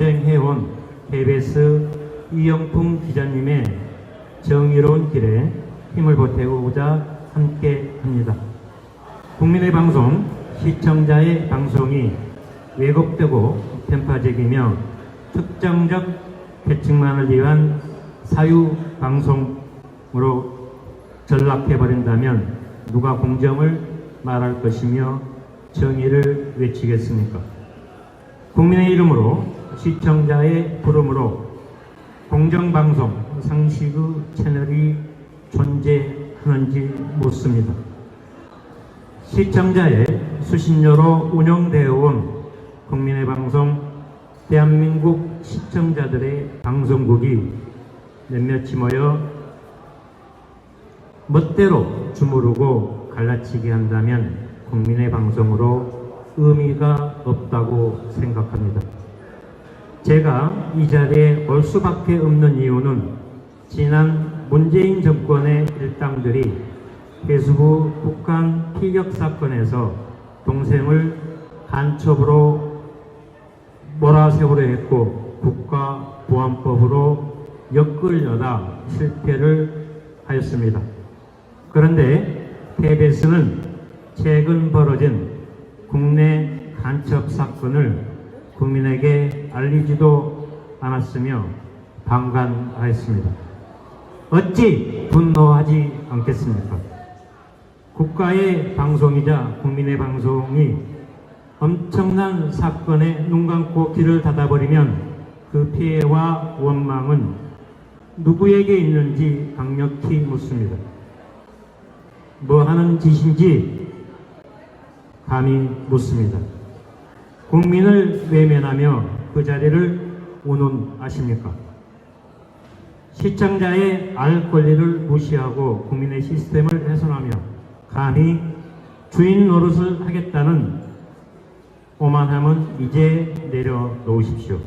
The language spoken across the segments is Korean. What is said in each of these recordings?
전쟁해온 KBS 이영풍 기자님의 정의로운 길에 힘을 보태고자 함께 합니다. 국민의 방송, 시청자의 방송이 왜곡되고 편파적이며 특정적 계층만을 위한 사유 방송으로 전락해버린다면 누가 공정을 말할 것이며 정의를 외치겠습니까? 국민의 이름으로 시청자의 부름으로 공정방송 상식의 채널이 존재하는지 묻습니다. 시청자의 수신료로 운영되어 온 국민의 방송 대한민국 시청자들의 방송국이 몇몇이 모여 멋대로 주무르고 갈라치게 한다면 국민의 방송으로 의미가 없다고 생각합니다. 제가 이 자리에 올 수밖에 없는 이유는 지난 문재인 정권의 일당들이 해수부 북한 피격 사건에서 동생을 간첩으로 몰아세우려 했고 국가보안법으로 엮으려다 실패를 하였습니다. 그런데 KBS는 최근 벌어진 국내 간첩 사건을 국민에게 알리지도 않았으며 방관하였습니다. 어찌 분노하지 않겠습니까? 국가의 방송이자 국민의 방송이 엄청난 사건에 눈 감고 귀를 닫아버리면 그 피해와 원망은 누구에게 있는지 강력히 묻습니다. 뭐 하는 짓인지 감히 묻습니다. 국민을 외면하며 그 자리를 운운하십니까? 시청자의 알 권리를 무시하고 국민의 시스템을 훼손하며 감히 주인 노릇을 하겠다는 오만함은 이제 내려놓으십시오.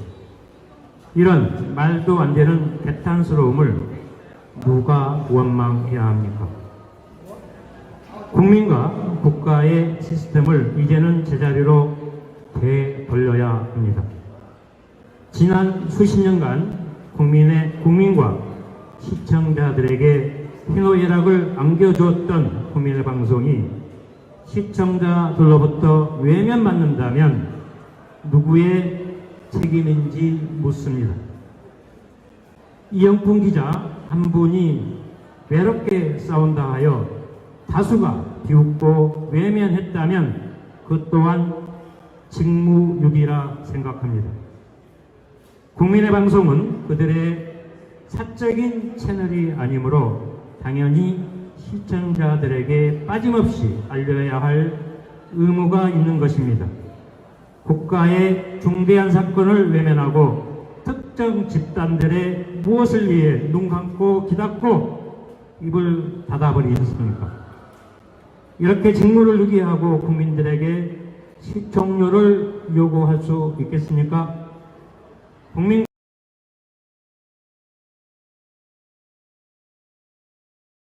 이런 말도 안 되는 개탄스러움을 누가 원망해야 합니까? 국민과 국가의 시스템을 이제는 제자리로 되돌려야 합니다. 지난 수십 년간 국민의 국민과 시청자들에게 희노애락을 안겨주었던 국민의 방송이 시청자들로부터 외면받는다면 누구의 책임인지 묻습니다. 이영풍 기자 한 분이 외롭게 싸운다 하여 다수가 비웃고 외면했다면 그 또한 직무유기라 생각합니다. 국민의 방송은 그들의 사적인 채널이 아니므로 당연히 시청자들에게 빠짐없이 알려야 할 의무가 있는 것입니다. 국가의 중대한 사건을 외면하고 특정 집단들의 무엇을 위해 눈 감고 귀 닫고 입을 닫아버리셨습니까? 이렇게 직무를 유기하고 국민들에게 시청료를 요구할 수 있겠습니까? 국민